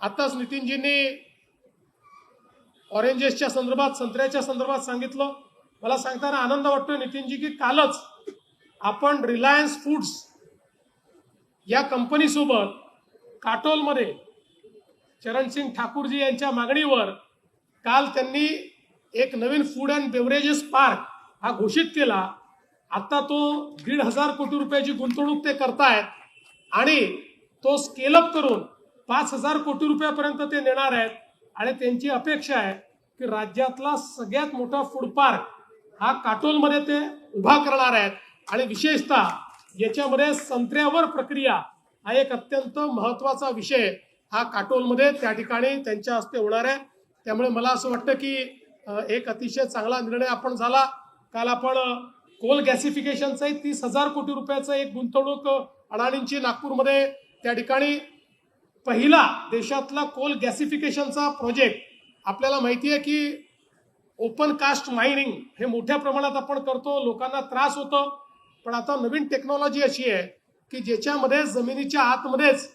आताच नितीनजींनी ऑरेंजेसच्या संदर्भात संत्र्याच्या संदर्भात सांगितलं. मला सांगताना आनंद वाटतोय नितीनजी की कालच आपण रिलायन्स फूड्स या कंपनीसोबत काटोलमध्ये चरणसिंग ठाकूरजी यांच्या मागणीवर काल त्यांनी एक नवीन फूड अँड बेवरेजेस पार्क हा घोषित केला. आता तो दीड हजार कोटी रुपयाची गुंतवणूक ते करतायत आणि तो स्केलअप करून पाच हजार कोटी रुपयापर्यंत ते नेणार आहेत. आणि त्यांची अपेक्षा आहे की राज्यातला सगळ्यात मोठा फूड पार्क हा काटोलमध्ये ते उभा करणार आहेत. आणि विशेषतः याच्यामध्ये संत्र्यावर प्रक्रिया हा एक अत्यंत महत्त्वाचा विषय हा काटोलमध्ये त्या ठिकाणी त्यांच्या हस्ते होणार आहे. त्यामुळे मला असं वाटतं की एक अतिशय चांगला निर्णय आपण झाला. काल आपण कोल गॅसिफिकेशनचाही तीस हजार कोटी रुपयाचं एक गुंतवणूक अडाणींची नागपूरमध्ये त्या ठिकाणी पहिला देशातला कोल गॅसिफिकेशनचा प्रोजेक्ट आपल्याला माहिती आहे की ओपन कास्ट मायनिंग हे मोठ्या प्रमाणात आपण करतो लोकांना त्रास होतो. पण आता नवीन टेक्नॉलॉजी अशी आहे की ज्याच्यामध्ये जमिनीच्या आतमध्येच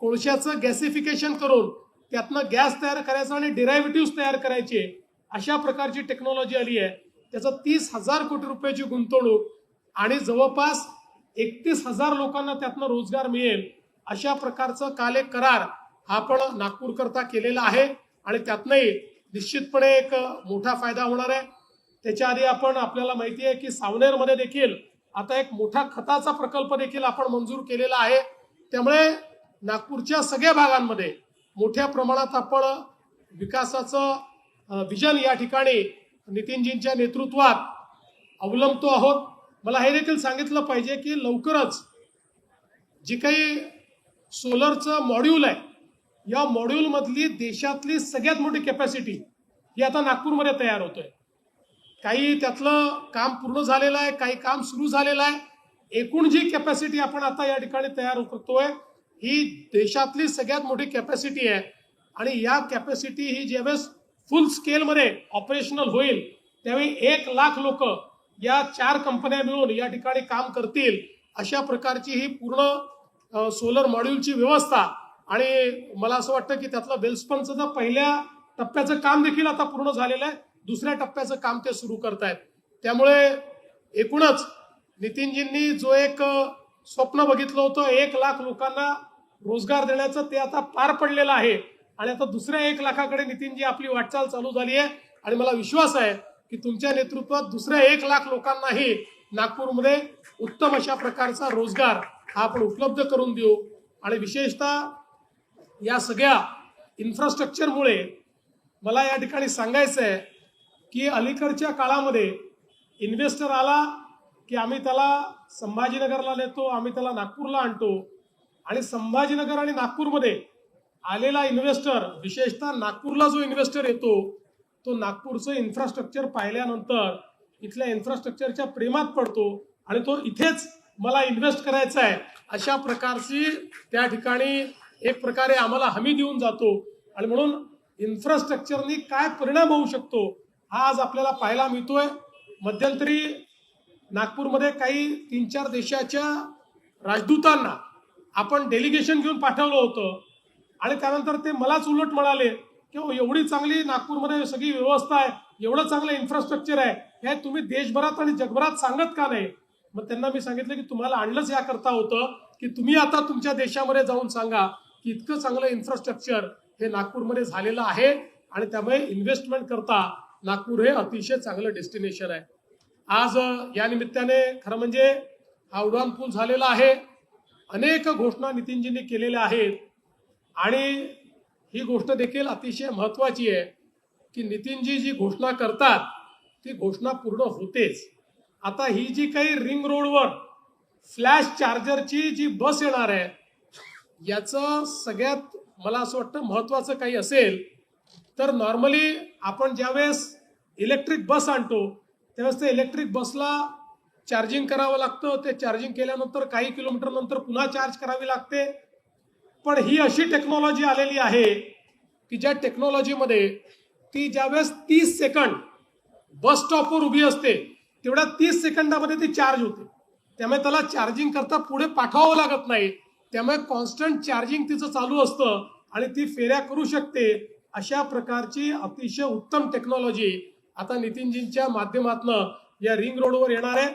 कोळशाचं गॅसिफिकेशन करून त्यातनं गॅस तयार करायचा आणि डिरायव्हेटिव्ह तयार करायचे अशा प्रकारची टेक्नॉलॉजी आली आहे. त्याचं तीस हजार कोटी रुपयाची गुंतवणूक आणि जवळपास एकतीस हजार लोकांना त्यातनं रोजगार मिळेल. अशा प्रकारचं काल एक करार हा आपण नागपूरकरता केलेला आहे. आणि त्यातनंही निश्चितपणे एक मोठा फायदा होणार आहे. त्याच्या आधी आपण आपल्याला माहिती आहे की सावनेरमध्ये देखील आता एक मोठा खताचा प्रकल्प देखील आपण मंजूर केलेला आहे. त्यामुळे नागपूरच्या सगळ्या भागांमध्ये मोठ्या प्रमाणात आपण विकासाचं विजन या ठिकाणी नितीनजींच्या नेतृत्वात अवलंबतो आहोत. मला हे देखील सांगितलं पाहिजे की लवकरच जी काही सोलरचं मॉड्यूल आहे. या मॉड्यूलमधली देशातली सगळ्यात मोठी कॅपॅसिटी ही आता नागपूरमध्ये तयार होतोय. काही त्यातलं काम पूर्ण झालेलं आहे काही काम सुरू झालेलं आहे. एकूण जी कॅपॅसिटी आपण आता या ठिकाणी तयार करतोय ही देशातली सगळ्यात मोठी कॅपॅसिटी आहे. आणि या कॅपॅसिटी ही ज्यावेळेस फुल स्केलमध्ये ऑपरेशनल होईल त्यावेळी एक लाख लोक या चार कंपन्या मिळून या ठिकाणी काम करतील अशा प्रकारची ही पूर्ण सोलर मॉड्यूलची व्यवस्था आणि मला असं वाटतं की त्यातलं वेल्सपनचं तर पहिल्या टप्प्याचं काम देखील आता पूर्ण झालेलं आहे दुसऱ्या टप्प्याचं काम ते सुरू करतायत. त्यामुळे एकूणच नितीनजींनी जो एक स्वप्न बघितलं होतं एक लाख लोकांना रोजगार देण्याचं ते आता पार पडलेलं आहे. आणि आता दुसऱ्या एक लाखाकडे नितीनजी आपली वाटचाल चालू झाली आहे. आणि मला विश्वास आहे की तुमच्या नेतृत्वात दुसऱ्या एक लाख लोकांनाही नागपूरमध्ये उत्तम अशा प्रकारचा रोजगार हा आपण उपलब्ध करून देऊ. आणि विशेषतः या सगळ्या इन्फ्रास्ट्रक्चरमुळे मला या ठिकाणी सांगायचं आहे की अलीकडच्या काळामध्ये इन्व्हेस्टर आला की आम्ही त्याला संभाजीनगरला नेतो आम्ही त्याला नागपूरला आणतो. आणि संभाजीनगर आणि नागपूरमध्ये आलेला इन्व्हेस्टर विशेषतः नागपूरला जो इन्व्हेस्टर येतो तो नागपूरचं इन्फ्रास्ट्रक्चर पाहिल्यानंतर इथल्या इन्फ्रास्ट्रक्चरच्या प्रेमात पडतो आणि तो इथेच मला इन्व्हेस्ट करायचं आहे अशा प्रकारची त्या ठिकाणी एक प्रकारे आम्हाला हमी देऊन जातो. आणि म्हणून इन्फ्रास्ट्रक्चरनी काय परिणाम होऊ शकतो हा आज आपल्याला पाहायला मिळतोय. मध्यंतरी नागपूरमध्ये काही तीन चार देशाच्या राजदूतांना आपण डेलिगेशन घेऊन पाठवलं होतं. आणि त्यानंतर ते मलाच उलट म्हणाले की एवढी चांगली नागपूरमध्ये सगळी व्यवस्था आहे एवढं चांगलं इन्फ्रास्ट्रक्चर आहे हे तुम्ही देशभरात आणि जगभरात सांगत का नाही? मग त्यांना मी सांगितलं की तुम्हाला आणलंच याकरता होतं की तुम्ही आता तुमच्या देशामध्ये जाऊन सांगा की इतकं चांगलं इन्फ्रास्ट्रक्चर हे नागपूरमध्ये झालेलं आहे आणि त्यामुळे इन्व्हेस्टमेंट करता नागपूर हे अतिशय चांगलं डेस्टिनेशन आहे. आज या निमित्ताने खरं म्हणजे हा उड्डाणपूल झालेला आहे. अनेक घोषणा नितीनजींनी केलेल्या आहेत आणि ही गोष्ट देखील अतिशय महत्वाची आहे की नितीनजी जी घोषणा करतात ती घोषणा पूर्ण होतेच. आता ही जी काही रिंग रोडवर फ्लॅश चार्जरची जी बस येणार आहे याचं सगळ्यात मला असं वाटतं महत्वाचं काही असेल तर नॉर्मली आपण ज्यावेळेस इलेक्ट्रिक बस आणतो त्यावेळेस ते इलेक्ट्रिक बसला चार्जिंग करावं लागतं. ते चार्जिंग केल्यानंतर काही किलोमीटर नंतर पुन्हा चार्ज करावी लागते. पण ही अशी टेक्नॉलॉजी आलेली आहे की ज्या टेक्नॉलॉजीमध्ये ती ज्यावेळेस तीस सेकंड बस स्टॉपवर उभी असते तेवढ्या तीस सेकंदामध्ये ती चार्ज होते. त्यामुळे त्याला चार्जिंग करता पुढे पाठवावं लागत नाही. त्यामुळे कॉन्स्टंट चार्जिंग तिचं चालू असतं आणि ती फेऱ्या करू शकते. अशा प्रकारची अतिशय उत्तम टेक्नॉलॉजी आता नितीनजींच्या माध्यमातनं या रिंग रोडवर येणार आहे.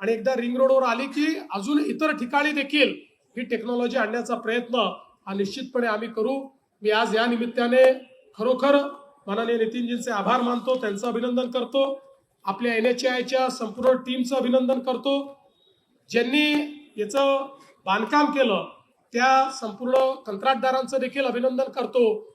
आणि एकदा रिंग रोडवर आली की अजून इतर ठिकाणी देखील ही टेक्नॉलॉजी आणण्याचा प्रयत्न हा निश्चितपणे आम्ही करू. मी आज या निमित्ताने खरोखर माननीय नितीनजींचे आभार मानतो. त्यांचं अभिनंदन करतो. आपल्या एन एच आयच्या संपूर्ण टीमचं अभिनंदन करतो. ज्यांनी याचं बांधकाम केलं त्या संपूर्ण कंत्राटदारांचं देखील अभिनंदन करतो.